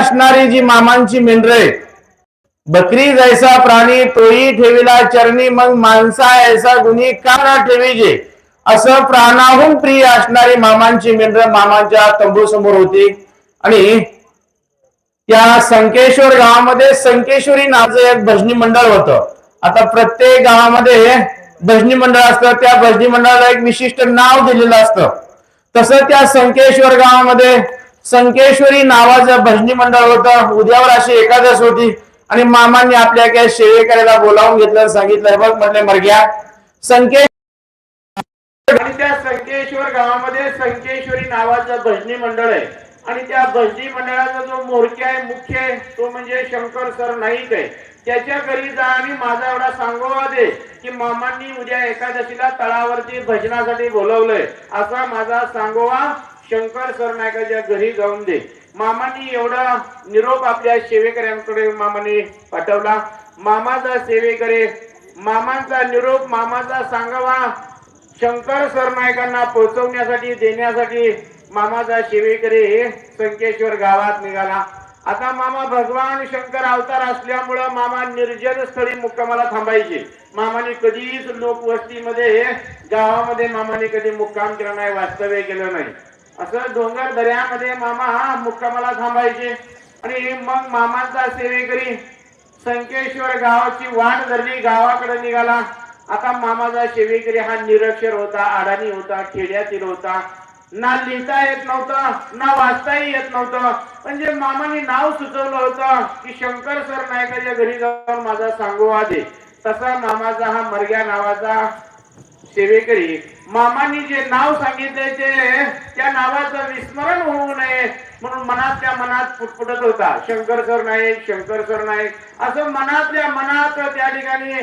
असणारी जी मामांची मेंढर बकरी जैसा प्राणी तोही ठेविला चरणी मग माणसा ऐसा गुन्ही का ना ठेवीजे. असं प्राणाहून प्रिय असणारी मामांची मेंढर मामांच्या तंबू समोर होती. आणि त्या संकेश्वर गावामध्ये संकेश्वरी नावाचं एक भजनी मंडळ होतं. आता प्रत्येक गावामध्ये भजनी मंडळ असतं त्या भजनी मंडळाला एक विशिष्ट नाव दिलेलं असतं. तसं त्या संकेश्वर गावामध्ये संकेश्वरी नावाचं भजनी मंडळ होतं. उद्यावर अशी एकादश होती. आणि मामांनी आपल्या काय सेवेकऱ्याला बोलावून घेतलं सांगितलं "हे बघ म्हटले मरग्या संकेश त्या संकेश्वर गावामध्ये संकेश्वरी नावाचं भजनी मंडळ आहे. आणि त्या भजनी मंडळाचा जो मोरक्या आहे मुख्य आहे तो म्हणजे शंकर सर नाईक आहे. त्याच्या घरी जा आणि माझा एवढा सांगोवा दे की मामांनी उद्या एकादशीला तळावरती भजनासाठी बोलवलंय. असा माझा सांगोवा शंकर सर नायकाच्या घरी जाऊन दे. मामानी एवढा निरोप आपल्या सेवेकऱ्यांकडे मामाने पाठवला. मामाचा सेवेकरे मामांचा निरोप मामाचा सांगावा. शंकर सरनायकांना पोहोचवण्यासाठी देण्यासाठी मामाचा सेवेकरी हे संकेश्वर गावात निघाला. आता मामा भगवान शंकर अवतार असल्यामुळं मामा निर्जन स्थळी मुक्कामाला थांबायचे. मामाने कधीच लोकवस्तीमध्ये गावामध्ये मामाने कधी मुक्काम केला नाही वास्तव्य केलं नाही. असं डोंगर दऱ्यामध्ये मामा मुक्कामाला थांबायचे. आणि मग मामाचा सेवेकरी संकेश्वर गावाची वाट धरली गावाकडे निघाला. आता मामाचा सेवेकरी हा निरक्षर होता अडाणी होता खेड्यातील होता. ना लिहिता येत नव्हतं ना वाचताही येत नव्हतं. म्हणजे मामाने नाव सुचवलं होतं की शंकर सर नायकाच्या घरी जाऊन माझा सांगोवा दे. तसा मामाचा हा मर्ग्या नावाचा सेवेकरी मामांनी जे नाव सांगितले ते त्या नावाचं विस्मरण होऊ नये म्हणून मनातल्या मनात पुटपुटत होता. शंकर सर नाईक शंकर सर नाईक असं मनातल्या मनात त्या ठिकाणी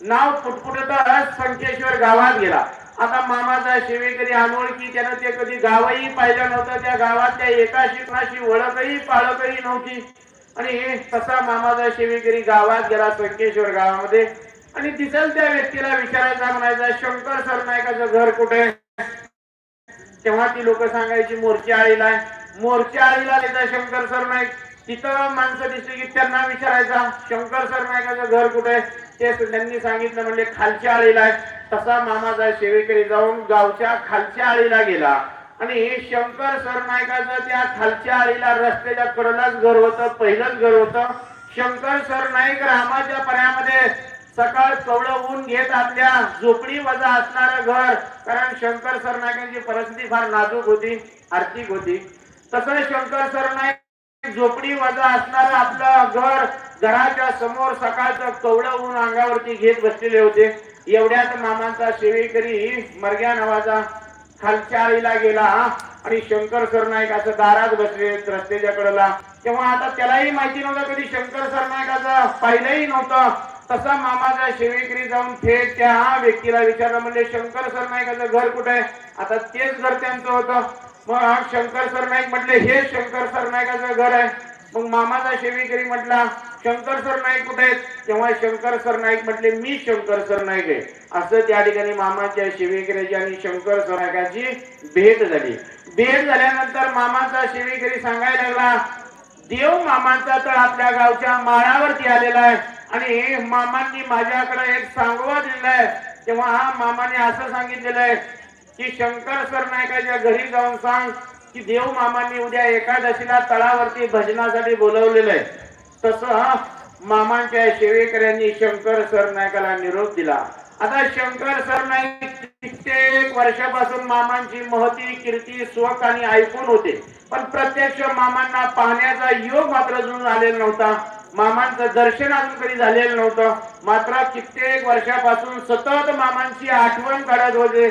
नाव पुटपुटत संकेश्वर गावात गेला. आता मामाचा शिवेकरी अनोळखी त्यानं ते कधी गावही पाहिलं नव्हतं. त्या गावातल्या एका शिकणाशी ओळखही पाळखही नव्हती. आणि तसा मामाचा शिवेकरी गावात गेला संकेश्वर गावामध्ये. आणि तिथं त्या व्यक्तीला विचारायचा म्हणायचा शंकर सरनायकाचं घर कुठे? तेव्हा ती लोक सांगायची मोर्चा आळीला मोर्चा आळीला यायचा शंकर सरनाईक तिथं माणसं दिसली की त्यांना विचारायचा शंकर सरनायकाचं घर कुठे? ते त्यांनी सांगितलं म्हणजे खालच्या आळीला आहे. तसा मामाचा सेवेकरी जाऊन गावच्या खालच्या आळीला गेला. आणि शंकर सरनायकाचं त्या खालच्या आळीला रस्त्याच्या कडलाच घर होतं पहिलंच घर होतं शंकर सरनाईक रामाच्या पर्यामध्ये सकाळ कवळं ऊन घेत आपल्या झोपडी वजा असणारं घर. कारण शंकर सरनायकांची परिस्थिती फार नाजूक होती आर्थिक होती. तसं शंकर सरनाईक झोपडी वजा असणारं आपलं घर घराच्या समोर सकाळचं कवळं ऊन अंगावरती घेत बसलेले होते. एवढ्याच मामांचा सेवेकरी मरग्या नावाचा खालच्या आईला गेला. आणि शंकर सरनाईक असं दारात बसले रस्त्याच्या कडेला. तेव्हा आता त्यालाही माहिती नव्हतं कधी शंकर सरनाईकाचं पाहिलंही नव्हतं. तसा मामाचा सेवेकरी जाऊन थेट त्या व्यक्तीला विचारलं म्हणजे शंकर सरनाईकाचं घर कुठे आहे? आता तेच घर त्यांचं होतं. मग शंकर सरनाईक म्हटले हे शंकर सरनाईकाचं घर आहे. मग मामाचा शेवीकरी म्हटला शंकर सर नाईक कुठे आहेत? तेव्हा शंकर सर नाईक म्हटले मी शंकर सर नाईक आहे. असं त्या ठिकाणी मामाच्या सेवेकऱ्याची आणि शंकर सरनाईकाची भेट झाली. भेट झाल्यानंतर मामाचा सेवेकरी सांगायला लागला देव मामाचा तर आपल्या गावच्या माळावरती आलेला आहे. आणि मामांनी माझ्याकडे एक सांगवा दिलेला तेव्हा हा मामाने असं सांगितलेलं आहे की शंकर सर नायकाच्या घरी जाऊन सांग की देव मामांनी उद्या एकादशीला तळावरती भजनासाठी बोलवलेलं आहे तसं मामांच्या सेवेकऱ्यांनी शंकर सर नायकाला निरोप दिला. आता शंकर सर नाईक कित्येक वर्षापासून मामांची महती कीर्ती स्वक आणि ऐकून होते. पण प्रत्यक्ष मामांना पाहण्याचा योग मात्र अजून आलेला नव्हता. मामांचं दर्शन अजून कधी झालेलं नव्हतं. मात्र कित्येक वर्षापासून सतत मामांची आठवण काढत होते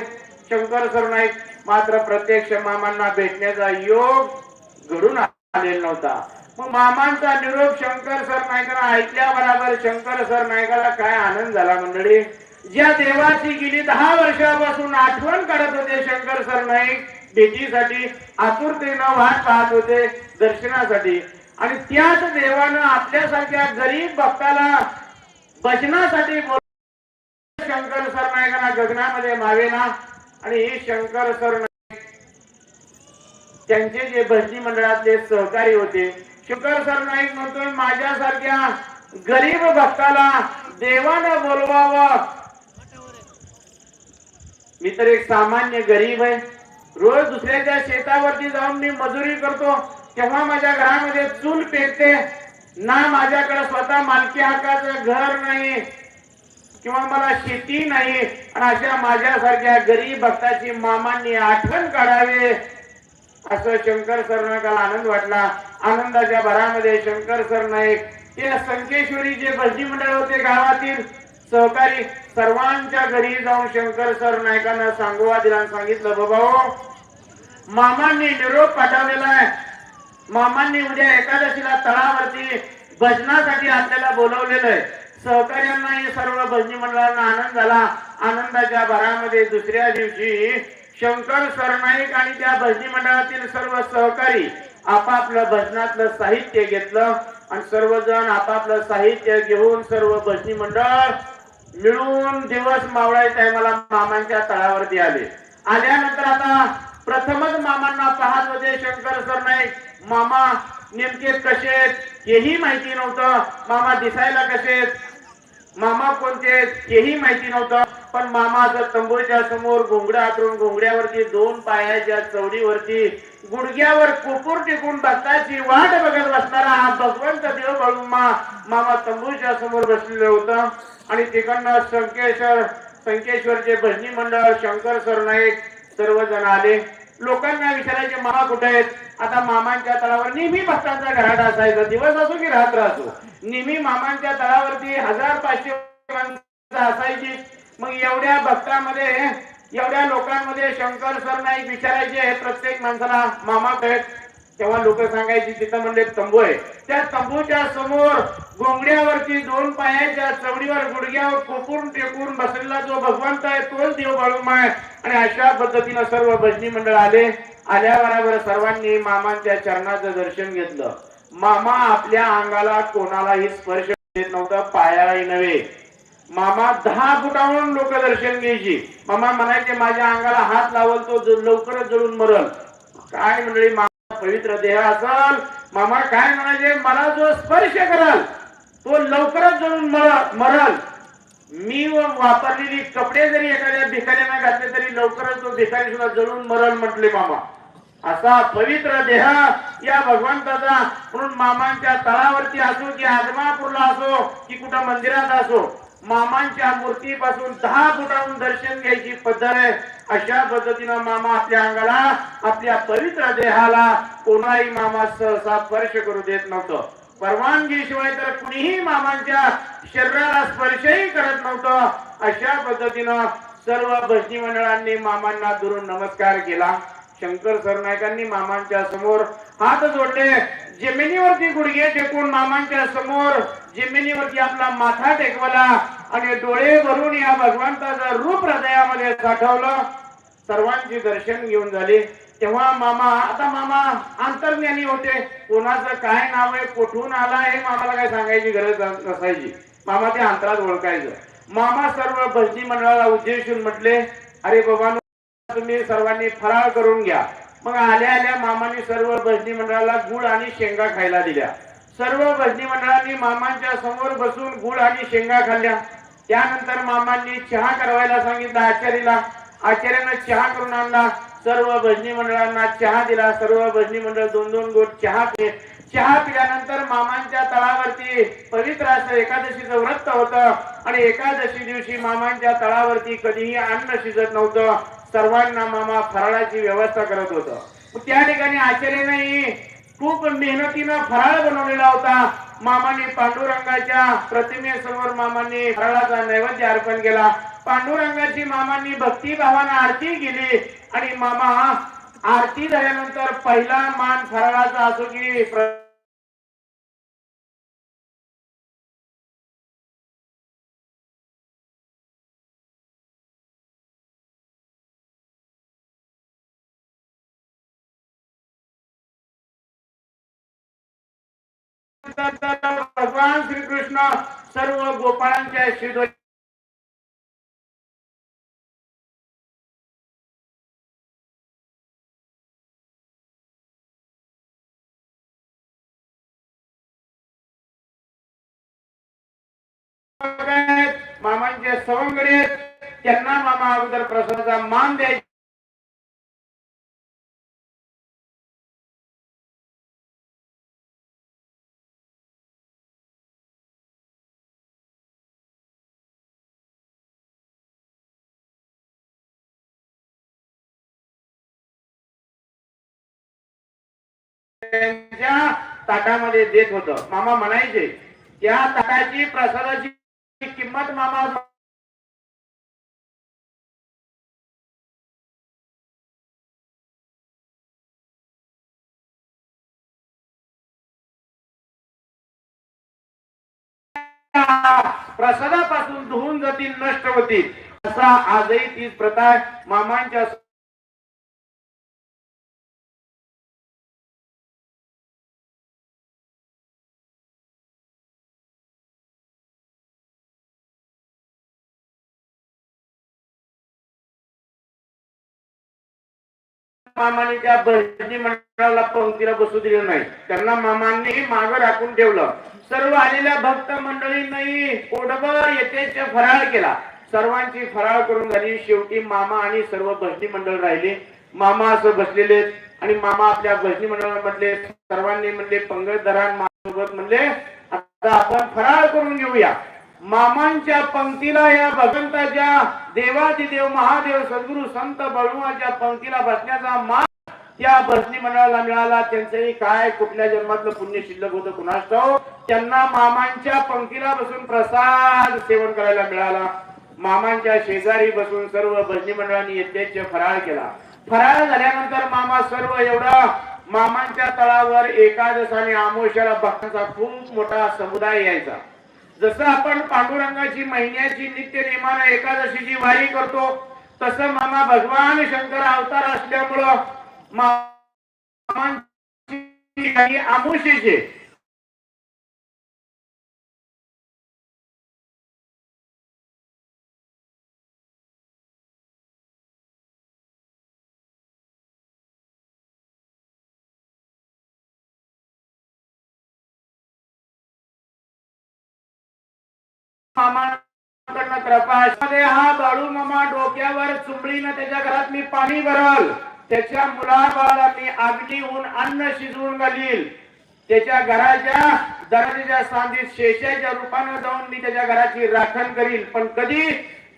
शंकर सर नाईक. मात्र प्रत्यक्ष मामांना भेटण्याचा योग घडून आलेला नव्हता. मग मामांचा निरोप शंकर सर ऐकल्या ऐकल्याबरोबर शंकर सरनाईकाला काय आनंद झाला मंडळी? ज्या देवाची गेली दहा वर्षापासून आठवण काढत होते शंकर सर नाईक भेटीसाठी आतुरतेनं वाट पाहत होते दर्शनासाठी. आणि त्याच देवानं आपल्यासारख्या गरीब भक्ताला भजनासाठी बोल शंकर सर नाईकांना गगनामध्ये मावेना आणि हे शंकर सर त्यांचे जे भजनी मंडळातले सहकारी होते. शंकर सरनाईक म्हणतोय माझ्यासारख्या गरीब भक्ताला देवानं बोलवावं. मी तर एक सामान्य गरीब आहे. रोज दुसऱ्याच्या शेतावरती जाऊन मी मजुरी करतो. तेव्हा माझ्या घरामध्ये चूल पेटते ना माझ्याकडे स्वतः मालकी हक्काचं घर नाही किंवा मला शेती नाही आणि अशा माझ्यासारख्या गरीब भक्ताची मामांनी आठवण काढावी असं शंकर सरनायकाला आनंद वाटला. आनंदाच्या भरामध्ये शंकर सरनाईक ते संकेश्वरी जे भजनी मंडळ होते गावातील सहकारी सर्वांच्या घरी जाऊन शंकर सरनायकांना सांगोवा दिला सांगितलं बाबा हो, मामांनी निरोप पाठवलेला आहे. मामांनी उद्या एकादशीला तळावरती भजनासाठी आपल्याला बोलवलेलं आहे. सहकार्यांनाही सर्व भजनी मंडळांना आनंद झाला. आनंदाच्या भरामध्ये दुसऱ्या दिवशी शंकर सरनाईक आणि त्या भजनी मंडळातील सर्व सहकारी आपापलं भजनातलं साहित्य घेतलं आणि सर्वजण आपापलं साहित्य घेऊन सर्व भजनी मंडळ मिळून दिवस मावळायचा आहे मला मामांच्या तळावरती आले. आल्यानंतर आता प्रथमच मामांना पाहत होते शंकर सरनाईक. मामा नेमके कसे हेही माहिती नव्हतं. मामा दिसायला कसे मामा कोणते हेही माहिती नव्हतं. पण मामा असं तंबूच्या समोर घोंगडा आतरून घोंगड्यावरती दोन पायाच्या चवडीवरती गुडघ्यावर कुपूर टिकून बसायची वाट बघत बसणारा हा भगवंत देव बाळूमा मामा तंबूच्या समोर बसलेलं होतं. आणि तिकडनं संकेश्वर संकेश्वरचे भजनी मंडळ शंकर सरनाईक सर्वजण आले. लोकांना विचारायचे मामा कुठे आहेत? आता मामांच्या तळावर नेहमी भक्तांचा घराटा असायचा दिवस असो की रात्र असो. नेहमी मामांच्या तळावरती हजार पाचशे माणसं असायची. मग एवढ्या भक्तामध्ये एवढ्या लोकांमध्ये शंकर सरनाईक विचारायचे प्रत्येक माणसाला मामा आहेत तेव्हा लोक सांगायची तिथं म्हणजे तंबू आहे. त्या तंबूच्या समोर गोंगड्यावरती दोन पायाच्या चवडीवर गुडघ्यावर कोपून टेकून बसलेला जो भगवंत आहे तोच देव बाळूमाय आणि अशा पद्धतीनं सर्व भजनी मंडळ आले. आल्याबरोबर सर्वांनी मामांच्या चरणाचं दर्शन घेतलं. मामा आपल्या अंगाला कोणालाही स्पर्श देत नव्हता पायालाही नव्हे. मामा दहा फुटाहून लोक दर्शन घ्यायची. मामा म्हणायचे माझ्या अंगाला हात लावल तो लवकरच जळून मरल. काय मंडळी पवित्र देह असाल मामा काय म्हणायचे? मला जो स्पर्श कराल तो लवकरच जळून मरल. मी वापरलेली कपडे जरी एखाद्या भिकाऱ्यानं घातले तरी लवकरच तो भिकारी सुद्धा जळून मरल म्हटले मामा. असा पवित्र देह या भगवंताचा म्हणून मामांच्या तळावरती असो की आदमापूरला असो की कुठं मंदिरात असो मामांच्या मूर्तीपासून दहा फुटाहून दर्शन घ्यायची पद्धत आहे. अशा पद्धतीनं मामा आपल्या अंगाला आपल्या पवित्र देहाला कोणाही मामा सहसा स्पर्श करू देत नव्हतं. परवानगीशिवाय तर कुणीही मामांच्या शरीराला स्पर्शही करत नव्हतं. अशा पद्धतीनं सर्व भजनी मंडळांनी मामांना दुरून नमस्कार केला. शंकर सरनायकांनी मामांच्या समोर हात जोडले. जमिनीवरती गुडघे टेकून मामांच्या समोर जमिनीवरती आपला माथा टेकवला आणि डोळे भरून या भगवंताचं रूप हृदयामध्ये साठवलं. सर्वांची दर्शन घेऊन झाले. तेव्हा मामा आता मामा अंतर्ज्ञानी होते. कोणाचं काय नाव आहे कुठून आला हे मामाला काय सांगायची गरज नसायची. मामा ते अंतरात ओळखायचं. मामा सर्व भजनी मंडळाला उद्देशून म्हटले अरे बाबा तुम्ही सर्वांनी फराळ करून घ्या. मग आल्या आल्या मामाने सर्व भजनी मंडळाला गुळ आणि शेंगा खायला दिल्या. सर्व भजनी मंडळांनी मामांच्या समोर बसून गुळ आणि शेंगा खाल्ल्या. त्यानंतर मामांनी चहा करवायला सांगितला आचार्याला. आचार्यानं चहा करून आणला. सर्व भजनी मंडळांना चहा दिला. सर्व भजनी मंडळ दोन दोन गोट चहा पि. चहा पिल्यानंतर मामांच्या तळावरती पवित्र असं एकादशीचं व्रत होतं. आणि एकादशी दिवशी मामांच्या तळावरती कधीही अन्न शिजत नव्हतं. सर्वांना मामा फराळाची व्यवस्था करत होतं. मग त्या ठिकाणी आचार्यानेही खूप मेहनतीनं फराळ बनवलेला होता. मामाने पांडुरंगाच्या प्रतिमेसमोर मामाने फराळाचा नैवेद्य अर्पण केला. पांडुरंगाची मामांनी भक्तीभावानं आरती केली आणि मामा आरती झाल्यानंतर पहिला मान फराळाचा असो की भगवान श्री कृष्ण सर्व गोपाळांच्या शिदोरी मामांचे सवंगडी आहेत. त्यांना मामा अगोदर प्रसादाचा मान द्यायचा. ताटामध्ये देत होत. मामा म्हणायचे त्या ताटाची प्रसादाची किंमत मामा प्रसादापासून धुवून जातील नष्ट होतील. असा आजही तीच प्रथा मामांच्या मामाने त्या भजनी मंडळाला पंक्तीला बसू दिलं नाही. त्यांना मामांनी मागं राखून ठेवलं. सर्व आलेल्या भक्त मंडळींनाही पोटभर येथेच फराळ केला. सर्वांची फराळ करून झाली. शेवटी मामा आणि सर्व भजनी मंडळ राहिले. मामा असं बसलेले आणि मामा आपल्या भजनी मंडळामधले सर्वांनी म्हणले पंगतधरान सोबत म्हणले आता आपण फराळ करून घेऊया. मामांच्या पंक्तीला या भगवंताच्या देवादिदेव महादेव सद्गुरु संत बळुमाच्या पंक्तीला बसण्याचा मान त्या भजनी मंडळाला मिळाला. त्यांचंही काय कुठल्या जन्मातलं पुण्य शिल्लक होतं कुणास त्यांना मामांच्या पंक्तीला बसून प्रसाद सेवन करायला मिळाला. मामांच्या शेजारी बसून सर्व भजनी मंडळांनी यज्ञाचे फराळ केला. फराळ झाल्यानंतर मामा सर्व एवढा मामांच्या तळावर एकादश आणि आमोशाला भक्तांचा खूप मोठा समुदाय यायचा. जसं आपण पांडुरंगाची महिन्याची नित्य नेमानं एकादशीची वारी करतो तसं मामा भगवान शंकर अवतार असल्यामुळं मामांची काही आमुषीचे मामाकडनं कृपा मध्ये हा बाळू मामा डोक्यावर चुंबडीनं त्याच्या घरात मी पाणी भरल. त्याच्या मुलाबाळाला मी अग्नीहून अन्न शिजवून घालील. त्याच्या घराच्या दरवाजाच्या सांधीत शेषाच्या रूपानं जाऊन मी त्याच्या घराची राखण करील. पण कधी?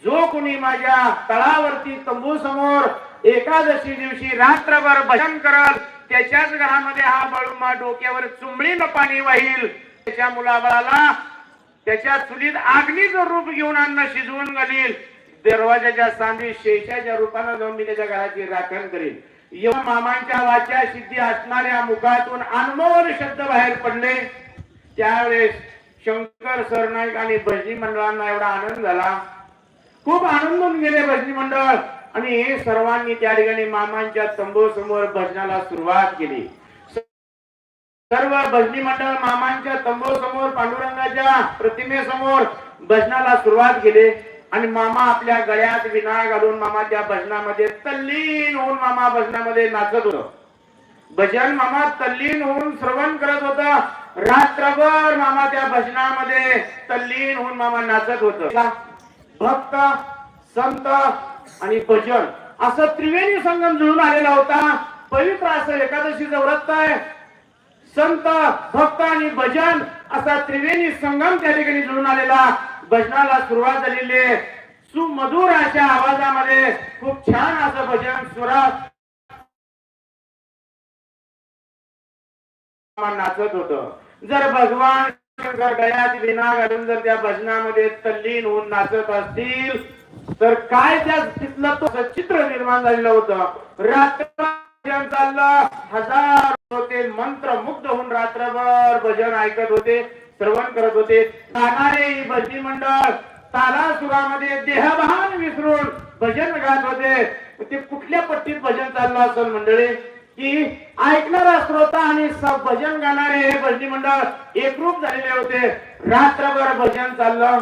जो कोणी माझ्या तळावरती तंबू समोर एकादशी दिवशी रात्रभर भजन करल त्याच्याच घरामध्ये हा बळुमा डोक्यावर चुंबळीनं पाणी वाहील. त्याच्या मुलाबाळाला त्याच्या चुलीत अग्नीचं रूप घेऊन अन्न शिजवून घालील दरवाजाच्या सांधी शेषाच्या रूपानं जाऊन मी त्याच्या घराची राखण करील येऊन मामांच्या वाच्या सिद्धी असणाऱ्या मुखातून अनमोल शब्द बाहेर पडले. त्यावेळेस शंकर सरनाईक आणि भजनी मंडळांना एवढा आनंद झाला. खूप आनंदून गेले भजनी मंडळ. आणि हे सर्वांनी त्या ठिकाणी मामांच्या तंबू समोर भजनाला सुरुवात केली. सर्व भजनी मंडळ मामांच्या तंबू समोर पांडुरंगाच्या प्रतिमेसमोर भजनाला सुरुवात केली. आणि मामा आपल्या गळ्यात विना घालून मामा त्या भजनामध्ये तल्लीन होऊन मामा भजनामध्ये नाचत होत. भजन मामा तल्लीन होऊन श्रवण करत होता. रात्रभर मामा त्या भजनामध्ये तल्लीन होऊन मामा नाचत होत. भक्त संत आणि भजन असं त्रिवेणी संगम जुळून आलेला होता. पवित्र असं एकादशीचं व्रत आहे. संत भक्त आणि भजन असा त्रिवेणी संगम त्या ठिकाणी जुळून आलेला. भजनाला सुरुवात झालेली आहे. सुमधुर अशा आवाजामध्ये खूप छान असं भजन सुरात नाचत होत. जर भगवान गळ्यात विना घालून जर त्या भजनामध्ये तल्लीन होऊन नाचत असतील तर काय त्या तिथलं तो चित्र निर्माण झालेलं होतं. रात्र चाललं. हजार होते मंत्र मुग्ध होऊन रात्रभर भजन ऐकत होते श्रवण करत होते. गाणारे भजनी मंडळ ताला सुरामध्ये देहभान विसरून भजन गात होते. ते कुठल्या पट्टीत भजन चाललं असेल मंडळी? की ऐकणारा श्रोता आणि भजन गाणारे हे भजनी मंडळ एकरूप झालेले होते. रात्रभर भजन चाललं.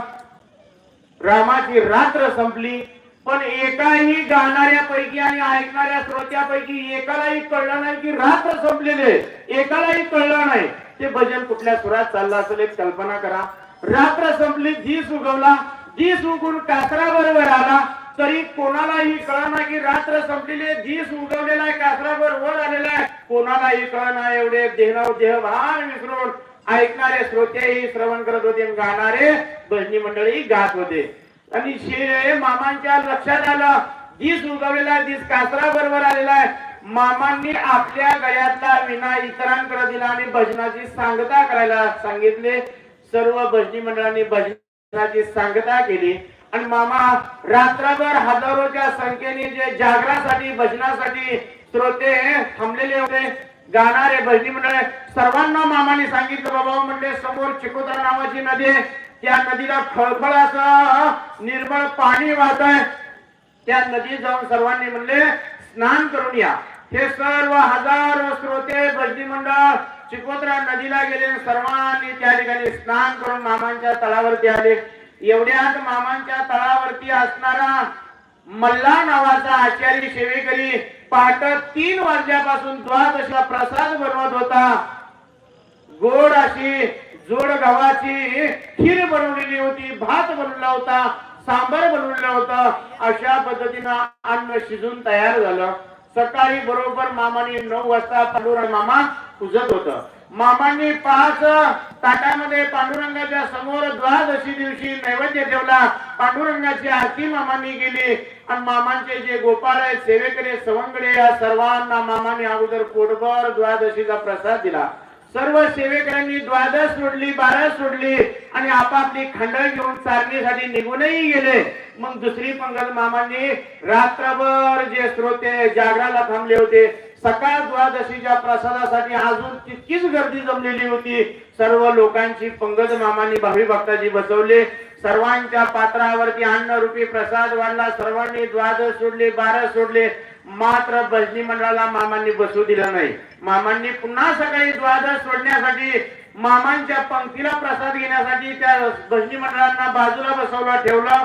रामाची रात्र संपली. पण एकाही गाणाऱ्यापैकी आणि ऐकणाऱ्या श्रोत्यापैकी एकालाही कळलं नाही की रात्र संपलेले एकालाही कळलं नाही. ते भजन कुठल्या सुरात चाललं असेल एक कल्पना करा. रात्र संपली जी उगवला. जी सुगून कासरा बरोबर आला. तरी कोणालाही कळना की रात्र संपलेली आहे, दिस उगवलेला आहे कासरा वर आलेला आहे. कोणालाही कळना एवढे देहनाव देह भान विसरून ऐकणारे श्रोतेही श्रवण करत होते आणि गाणारे भजनी मंडळी गात होते. आणि शे मामांच्या लक्षात आलं. दिस उगवलेला दिस कासरा बरोबर आलेला आहे. मामांनी आपल्या गळ्यातला विना इतरांकडे दिला आणि भजनाची सांगता करायला सांगितले. सर्व भजनी मंडळांनी भजनाची सांगता केली. आणि मामा रात्रभर हजारोच्या संख्येने जे जागरासाठी भजनासाठी श्रोते थांबलेले होते. गाणारे भजनी मंडळ सर्वांना मामाने सांगितलं बाबा म्हणजे समोर चिकोत्रा नावाची नदी आहे. त्या नदीला खळखळ असं निर्मळ पाणी वाहत आहे त्या नदी जाऊन सर्वांनी म्हणले स्नान करून या. हे सर्व हजारो श्रोते भजनी मंडळ चिकोत्रा नदीला गेले सर्वांनी त्या ठिकाणी स्नान करून मामांच्या तळावरती आले. एवढ्याच मामांच्या तळावरती असणारा मल्ला नावाचा आचार्य सेवेकरी पहाट तीन वाजल्यापासून द्वादशला प्रसाद बनवत होता. गोड अशी जोड गव्हाची खीर बनवलेली होती भात बनवला होता सांबर बनवलेलं होता. अशा पद्धतीनं अन्न शिजून तयार झालं. सकाळी बरोबर मामाने नऊ वाजता पांडुरंग मामा पुजत होत. मामांनी पाच ताटामध्ये पांडुरंगाच्या समोर द्वादशी दिवशी नैवेद्य ठेवला. पांडुरंगाची आरती मामांनी केली. आणि मामांचे जे गोपाळ आहेत सेवेकडे सवंगडे या सर्वांना मामाने अगोदर पोटभर द्वादशीचा प्रसाद दिला. सर्व सेवेकरांनी द्वादश सोडली बारा सोडली आणि आपापली खंडळ घेऊन चारणीसाठी निघूनही गेले. मग दुसरी पंगल मामांनी रात्रभर जे श्रोते जागराला थांबले होते सकाळ द्वादशीच्या प्रसादासाठी अजून तितकीच गर्दी जमलेली होती. सर्व लोकांची पंगत मामांनी भावी भक्ताची बसवले. सर्वांच्या पात्रावरती अन्न रुपी प्रसाद वाढला. सर्वांनी द्वादश सोडले बारा सोडले. मात्र भजनी मंडळाला मामांनी बसू दिलं नाही. मामांनी पुन्हा सकाळी द्वादश सोडण्यासाठी मामांच्या पंक्तीला प्रसाद घेण्यासाठी त्या भजनी मंडळांना बाजूला बसवलं ठेवलं.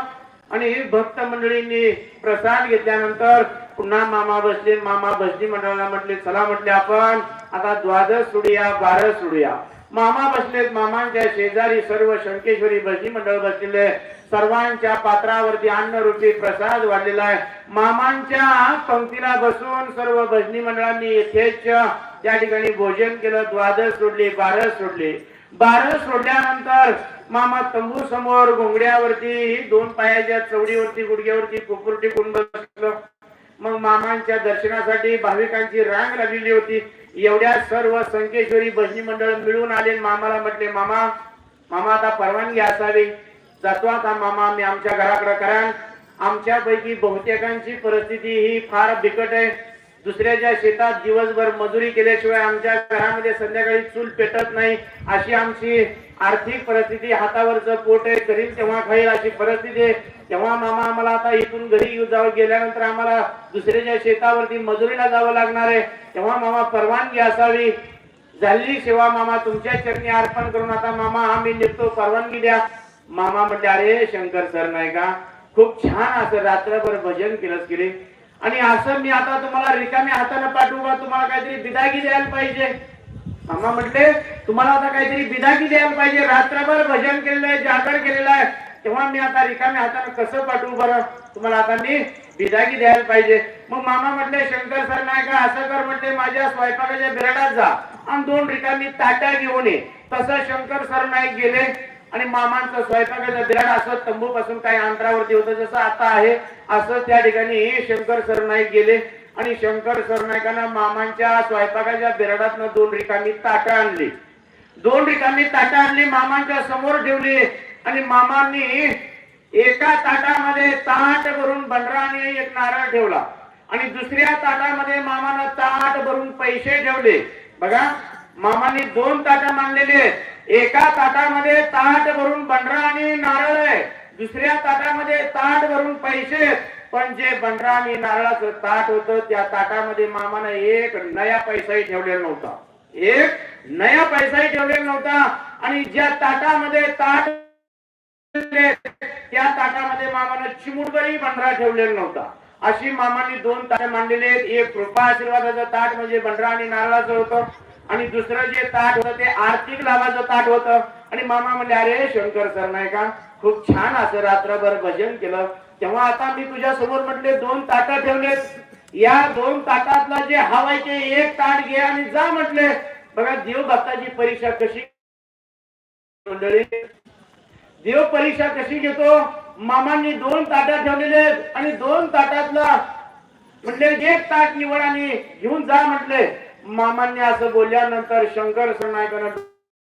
आणि भक्त मंडळींनी प्रसाद घेतल्यानंतर पुन्हा मामा बसले मामा भजनी मंडळाला म्हटले चला म्हटले आपण आता द्वादश सोडूया बारस सोडूया. मामा बसलेत मामांच्या शेजारी सर्व शंकेश्वरी भजनी मंडळ बसलेले. सर्वांच्या पात्रावरती अन्न रुपी प्रसाद वाढलेला आहे. मामांच्या पंक्तीला बसून सर्व भजनी मंडळांनी यथेच त्या ठिकाणी भोजन केलं द्वादश सोडली बारस सोडली. बारस सोडल्यानंतर मामा तंबू समोर घोंगड्यावरती दोन पायाच्या चवडीवरती गुडघ्यावरती कुपूर टिकून बसलं. मग दर्शनासाठी भाविकांची रांग लागलेली होती. एवढ्या सर्व संकेश्वरी बहिणी मंडळ मिळून आले मामाला म्हटले मामा मामा आता परवानगी असावी. जातो आता मामा मी आमच्या घराकडे करान. आमच्यापैकी बहुतेकांची परिस्थिती ही फार बिकट आहे. दुसऱ्याच्या शेतात दिवसभर मजुरी केल्याशिवाय आमच्या घरामध्ये संध्याकाळी चूल पेटत नाही. अशी आमची आर्थिक परिस्थिती हातावरचं पोट आहे. करील तेव्हा खाईल अशी परिस्थिती आहे. तेव्हा मामा आम्हाला आता इथून घरी जावं गेल्यानंतर आम्हाला दुसऱ्याच्या शेतावरती मजुरीला जावं लागणार आहे. तेव्हा मामा परवानगी असावी. झालेली सेवा मामा तुमच्या चरणी अर्पण करून आता मामा आम्ही निघतो. परवानगी द्या. मामा म्हणजे अरे शंकर सर नाही का? खूप छान असं रात्रभर भजन केलंच केले आणि असं मी आता तुम्हाला रिकाम्या हाताने पाठवू का? तुम्हाला काहीतरी बिदागी द्यायला पाहिजे. मामा म्हटले तुम्हाला आता काहीतरी बिदागी द्यायला पाहिजे. रात्रभर भजन केलेलं आहे जागर केलेलं आहे. तेव्हा मी आता रिकाम्या हाताने कसं पाठवू बरं? तुम्हाला आता मी बिदागी द्यायला पाहिजे. मग मामा म्हटले शंकर सर नाही का असं कर म्हटले माझ्या स्वयंपाकाच्या बिराडात जा. आणि दोन रिकामी ताट्या घेऊन ये. तसं शंकर सर नाईक गेले. आणि मामांचं स्वयंपाकाचं बिराड असं तंबू पासून काही अंतरावरती होतं जसं आता आहे असं त्या ठिकाणी शंकर सर नाईक गेले. आणि शंकर सरनाईकांना मामांच्या स्वयंपाकाच्या बिराडात दोन रिकामी ताटा आणली. दोन रिकामी ताटा आणली मामांच्या समोर ठेवली. आणि मामांनी एका ताटामध्ये ताट भरून बंडराने एक नारळ ठेवला. आणि दुसऱ्या ताटामध्ये मामानं ताट भरून पैसे ठेवले. बघा मामांनी दोन ताटा मांडलेले आहेत. एका ताटामध्ये ताट भरून बंडरा आणि नारळ आहे. दुसऱ्या ताटामध्ये ताट भरून पैसे पण जे बंडरा आणि नारळाचं ताट होतं त्या ताटामध्ये मामानं एक नया पैसाही ठेवलेला नव्हता. एक नया पैसाही ठेवलेला नव्हता. आणि ज्या ताटामध्ये ताट त्या ताटामध्ये मामानं चिमुटभरही बंडरा ठेवलेला नव्हता. अशी मामांनी दोन ताट मांडलेले एक कृपा आशीर्वादाचं ताट म्हणजे बंडरा आणि नारळाचं होतं. आणि दुसरं जे ताट होतं ते आर्थिक लाभाचं ताट होतं. आणि मामा म्हणले अरे शंकर सर नाही का? खूप छान असं रात्रभर भजन केलं. तेव्हा आता मी तुझ्या समोर म्हटले दोन ताटा ठेवलेत. या दोन ताटातला जे हवायचे एक ताट घे आणि जा म्हटले. बघा देव भक्ताची परीक्षा कशी? मंडळी देव परीक्षा कशी घेतो? मामांनी दोन ताटा ठेवलेले आहेत आणि दोन ताटातला म्हणले एक ताट निवड आणि घेऊन जा म्हटले. मामांनी असं बोलल्यानंतर शंकर सरनायकानं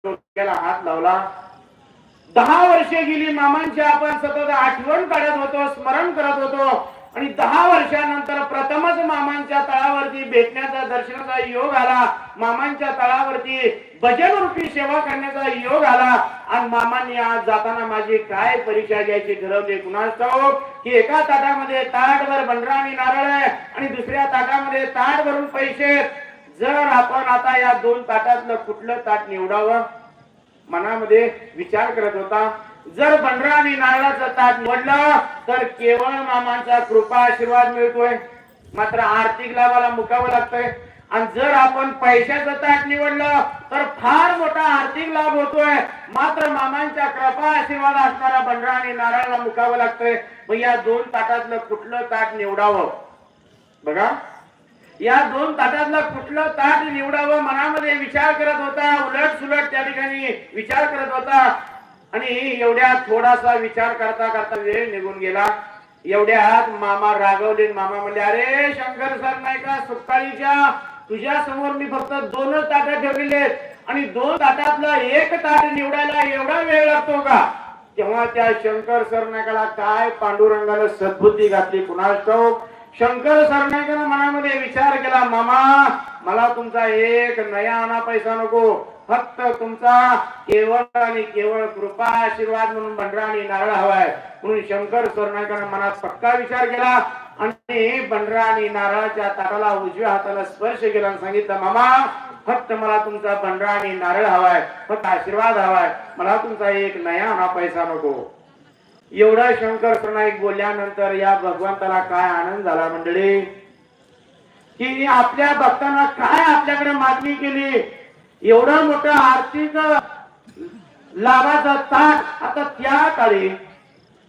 डोक्याला हात लावला. दहा वर्षे गेली मामांची आपण सतत आठवण काढत होतो स्मरण करत होतो. आणि दहा वर्षानंतर प्रथमच मामांच्या तळावरती भेटण्याचा दर्शनाचा योग आला. मामांच्या तळावरती भजन रूपी सेवा करण्याचा योग आला. आणि मामांनी आज जाताना माझी काय परीक्षा घ्यायची ठरवली? कुणास की एका ताटामध्ये ताटभर बंडरा आणि नारळ आहे आणि दुसऱ्या ताटामध्ये ताट भरून पैसे. जर आपण आता या दोन ताटातलं कुठलं ताट निवडावं? मनामध्ये विचार करत होता. जर बंडरा नारळाचं ताट निवडलं तर केवळ मामांचा कृपा आशीर्वाद मिळतोय. मात्र आर्थिक लाभाला मुकावं लागतंय. आणि जर आपण पैशाचं ताट निवडलं तर फार मोठा आर्थिक लाभ होतोय. मात्र मामांच्या कृपा आशीर्वाद असणारा बंडरा आणि नारळाला मुकावं लागतंय. मग या दोन ताटातलं कुठलं ताट निवडावं? बघा. या दोन ताटातलं कुठलं ताट निवडावं? मनामध्ये विचार करत होता. उलट सुलट त्या ठिकाणी विचार करत होता. आणि एवढ्या थोडासा विचार करता करता वेळ निघून गेला. एवढ्यात मामा रागवले मामा म्हणले अरे शंकर सर नाही का सकाळीच्या तुझ्या समोर मी फक्त दोनच ताट्या ठेवलेले आणि दोन ताटातलं एक ताट निवडायला एवढा वेळ लागतो का? तेव्हा त्या शंकर सरनायकाला काय पांडुरंगाने सद्बुद्धी घातली कुणास ठाऊक शंकर सरनायकानं मनामध्ये विचार केला मामा मला तुमचा एक नया आणा पैसा नको. फक्त तुमचा केवळ आणि केवळ कृपा आशीर्वाद म्हणून बंडरा आणि नारळ हवाय. म्हणून शंकर सरनायकानं मनात पक्का विचार केला आणि बंडरा आणि नारळाच्या ताटाला उजव्या हाताला स्पर्श केला आणि सांगितलं मामा फक्त मला तुमचा बंडरा आणि नारळ हवाय फक्त आशीर्वाद हवाय. मला तुमचा एक नया ना पैसा नको. एवढा शंकर सरनाईक बोलल्यानंतर या भगवंताला काय आनंद झाला मंडळी? की आपल्या भक्तांना काय आपल्याकडे मागणी केली? एवढा मोठा आर्थिक लाभाचा ताट आता त्या काळी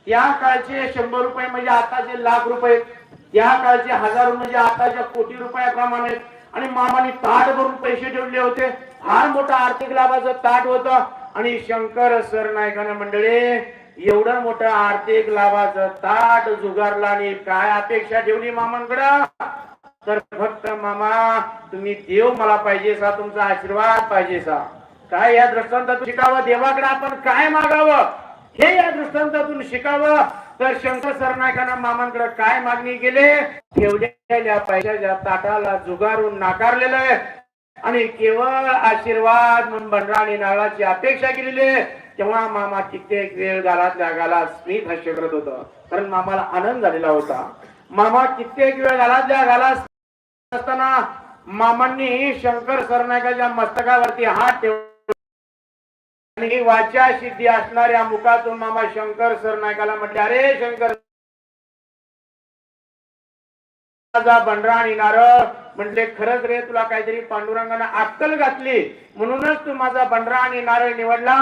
त्या काळचे शंभर रुपये म्हणजे आताचे लाख रुपये त्या काळचे हजार म्हणजे आताच्या कोटी रुपयाप्रमाणे. आणि मामाने ताट भरून पैसे ठेवले होते. फार मोठा आर्थिक लाभाचं ताट होत. आणि शंकर सरनायकानं मंडळी एवढं मोठं आर्थिक लाभाचं ताट जुगारला आणि काय अपेक्षा ठेवली मामांकडं? तर फक्त मामा तुम्ही देव मला पाहिजे सा तुमचा आशीर्वाद पाहिजे सा काय या दृष्टांतातून शिकावं? देवाकडे आपण काय मागावं? हे या दृष्टांतातून शिकावं? तर शंकर सरनायकांना मामांकडे काय मागणी केले? ठेवलेल्या पैशाच्या ताटाला जुगारून नाकारलेलं आहे. आणि केवळ आशीर्वाद म्हणून बंडरा आणि नारळाची अपेक्षा केलेली आहे. तेव्हा मामा कित्येक वेळ गालातल्या गालात स्मित हास्य करत होत. कारण मामाला आनंद झालेला होता. मामा कित्येक वेळ गालातल्या गालात असताना मामांनी शंकर सरनायकाच्या मस्तकावरती हात ठेवला. आणि वाचा सिद्धी असणाऱ्या मुखातून मामा शंकर सरनायकाला म्हटले अरे शंकर माझा बंडरा आणि नारळ. म्हटले खरंच रे तुला काहीतरी पांडुरंगाने अक्कल घातली. म्हणूनच तू माझा बंडरा आणि नारळ निवडला.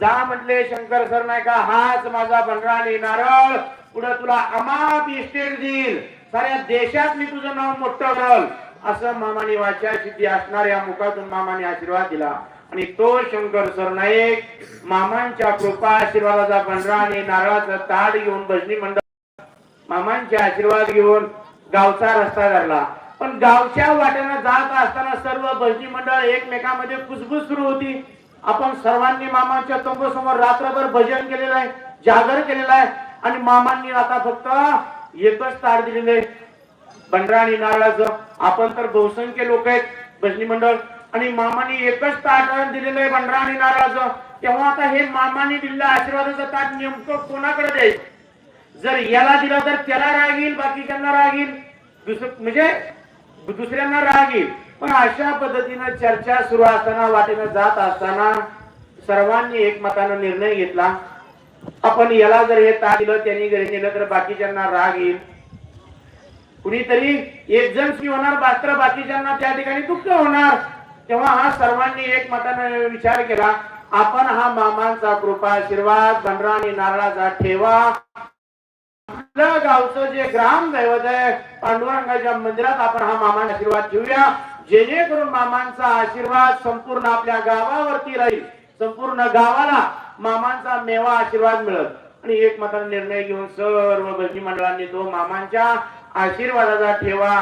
जा म्हटले शंकर सरनायका हाच माझा बंडरा आणि नारळ. पुढे तुला अमाप इस्टेट देईल. साऱ्या देशात मी तुझं नाव मोठं करल असं मामाने वाचा सिद्धी असणाऱ्या मुखातून मामाने आशीर्वाद दिला. आणि तो शंकर सरनाईक मामांच्या कृपा आशीर्वादाचा पंधरा आणि नारळाचा ताट घेऊन भजनी मंडळ मामांचे आशीर्वाद घेऊन गावचा रस्ता धरला. पण गावच्या वाट्यानं जात असताना सर्व भजनी मंडळ एकमेकांमध्ये कुसबुस सुरू होती. आपण सर्वांनी मामांच्या तंबूसमोर रात्रभर भजन केलेलं आहे जागर केलेला आहे. आणि मामांनी आता फक्त एकच तार दिलेले बंडरा आणि नारळाचं. आपण तर बहुसंख्य लोक आहेत भजनी मंडळ. आणि मामानी एकच ताट दिलेलं आहे बंडरा आणि नारळाचं. तेव्हा आता हे मामानी दिलेलं आशीर्वादाचं ताट नेमकं कोणाकडे द्यायचं? जर याला दिला तर त्याला राग येईल बाकीच्यांना राग येईल. दुसरं म्हणजे दुसऱ्यांना राग येईल. पण अशा पद्धतीनं चर्चा सुरू असताना वाटेनं जात असताना सर्वांनी एकमतानं निर्णय घेतला. आपण याला जर हे ता दिलं त्यांनी घरी नेलं तर बाकीच्यांना राग येईल. कुणीतरी एक जण होणार मात्र बाकीच्यांना त्या ठिकाणी दुःख होणार. तेव्हा हा सर्वांनी एकमतानं विचार केला आपण हा मामांचा कृपा आशीर्वाद बंडरा आणि नारळाचा ठेवा. आपल्या गावचं जे ग्राम दैवत आहे पांडुरंगाच्या मंदिरात आपण हा मामांचा आशीर्वाद घेऊया जेणेकरून मामांचा आशीर्वाद संपूर्ण आपल्या गावावरती राहील. संपूर्ण गावाला मामांचा मेवा आशीर्वाद मिळत. आणि एकमताने निर्णय घेऊन सर्व भजी मंडळांनी तो मामांच्या आशीर्वादाचा ठेवा.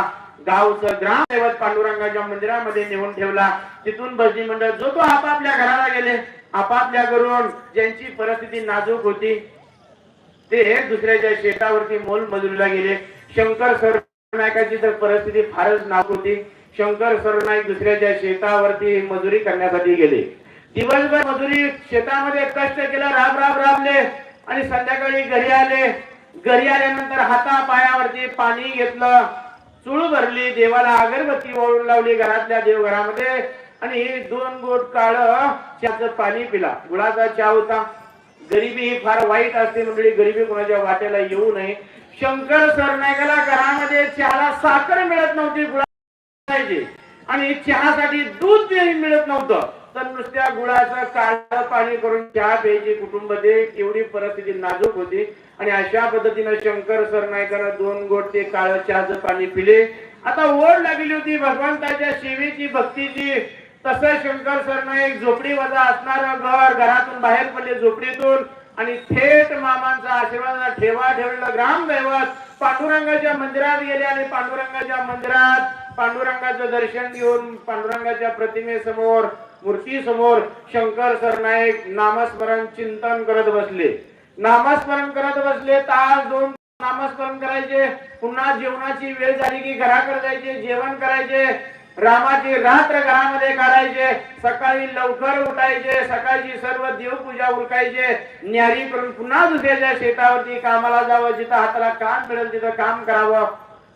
गावचं ग्राम दैवत पांडुरंगाच्या मंदिरामध्ये नेऊन ठेवला. तिथून भजनी मंडळ जो तो आपापल्या घराला गेले. आपापल्या करून ज्यांची परिस्थिती नाजूक होती ते दुसऱ्याच्या शेतावरती मोल मजुरीला गेले. शंकर सरनायकाची तर परिस्थिती फारच नाक होती. शंकर सरनाईक दुसऱ्याच्या शेतावरती मजुरी करण्यासाठी गेले. दिवसभर मजुरी शेतामध्ये कष्ट केलं राब राब राबले आणि संध्याकाळी घरी आले. घरी आल्यानंतर हाता पायावरती पाणी घेतलं. चूळ भरली देवाला अगरबत्ती ओळून लावली घरातल्या देवघरामध्ये. आणि दोन गोट काळ त्याच पाणी पिला. गुळाचा चहा होता. गरिबी ही फार वाईट असते मंडळी. गरिबी कोणाच्या वाट्याला येऊ नये. शंकर सरनायकाला घरामध्ये चहाला साखर मिळत नव्हती गुळा आणि चहासाठी दूध मिळत नव्हतं. तर नुसत्या गुळाचं काळं पाणी करून चहा प्यायची कुटुंबामध्ये. केवढी परिस्थिती नाजूक होती. आणि अशा पद्धतीनं शंकर सरनायकानं दोन गोट ते काळं चहाचं पाणी पिले. आता ओढ लागली होती भगवंताच्या सेवेची भक्तीची. तसं शंकर सरनाईक झोपडी वजा असणारं घर घरातून बाहेर पडले झोपडीतून. आणि थेट मामांचा आशीर्वाद ठेवा ठेवलेलं ग्रामदैवत. पांडुरंगाच्या मंदिरात गेले आणि पांडुरंगाच्या मंदिरात पांडुरंगाचं दर्शन घेऊन पांडुरंगाच्या प्रतिमेसमोर मूर्तीसमोर शंकर सरनाईक नामस्मरण चिंतन करत बसले. नामस्मरण करत बसले तास दोन नामस्मरण करायचे. पुन्हा जेवणाची वेळ झाली की घराकडे जायचे जेवण करायचे. रामाची रात्र घरामध्ये काढायचे. सकाळी लवकर उठायचे. सकाळची सर्व देवपूजा उरकायचे. न्यारी करून पुन्हा दुसऱ्याच्या शेतावरती कामाला जावं. जिथं हाताला काम मिळेल तिथं काम करावं.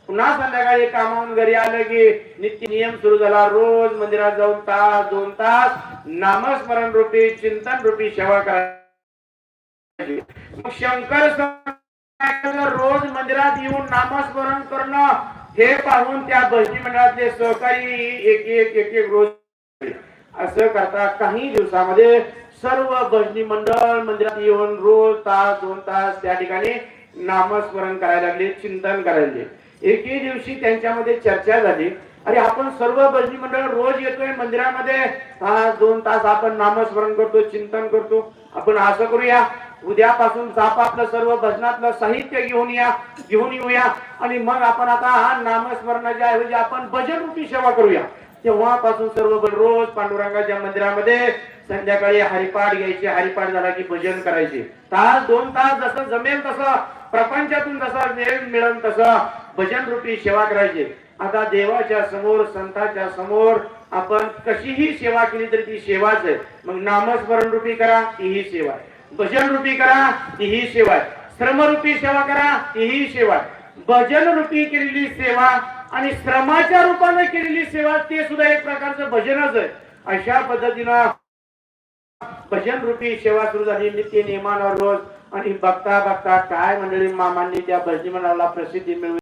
पुन्हा संध्याकाळी कामावून घरी आलं की नित्य नियम सुरू झाला. रोज मंदिरात जाऊन तास दोन तास नामस्मरण रूपी चिंतन रूपी सेवा करायची. मग शंकर रोज मंदिरात येऊन नामस्मरण करणं हे पाहून त्या भजनी मंडळातले सहकारी एक एक एक एक रोज असं करता काही दिवसामध्ये सर्व भजनी मंडळ मंदिरात येऊन रोज तास दोन तास त्या ठिकाणी नामस्मरण करायला लागले चिंतन करायला लागले. एके दिवशी त्यांच्यामध्ये चर्चा झाली. अरे आपण सर्व भजनी मंडळ रोज येतोय मंदिरामध्ये. दोन तास आपण नामस्मरण करतो चिंतन करतो. आपण असं करूया उद्यापासून आपापलं सर्व भजनातलं साहित्य घेऊन या घेऊन येऊया. आणि मग आपण आता हा नामस्मरणाच्या ऐवजी आपण भजन रूपी सेवा करूया. तेव्हापासून सर्व रोज पांडुरंगाच्या मंदिरामध्ये संध्याकाळी हरिपाठ घ्यायचे. हरिपाठ झाला की भजन करायचे. तास दोन तास जसं जमेल तसं प्रपंचातून जसा वेळ मिळेल तसा भजन रूपी सेवा करायची. आता देवाच्या समोर संताच्या समोर आपण कशीही सेवा केली तरी ती सेवाच आहे. मग नामस्मरण रूपी करा तीही सेवा आहे. भजन रूपी करा तीही सेवा आहे. श्रमरूपी सेवा करा तीही सेवा आहे. भजन रूपी केलेली सेवा आणि श्रमाच्या रूपाने केलेली सेवा ते सुद्धा एक प्रकारचं भजनच आहे. अशा पद्धतीनं भजन रूपी सेवा सुरू झाली. नित्य नियमानं रोज आणि बघता बघता काय मंडळी मामांनी त्या भजनी मंडळाला प्रसिद्धी मिळवली?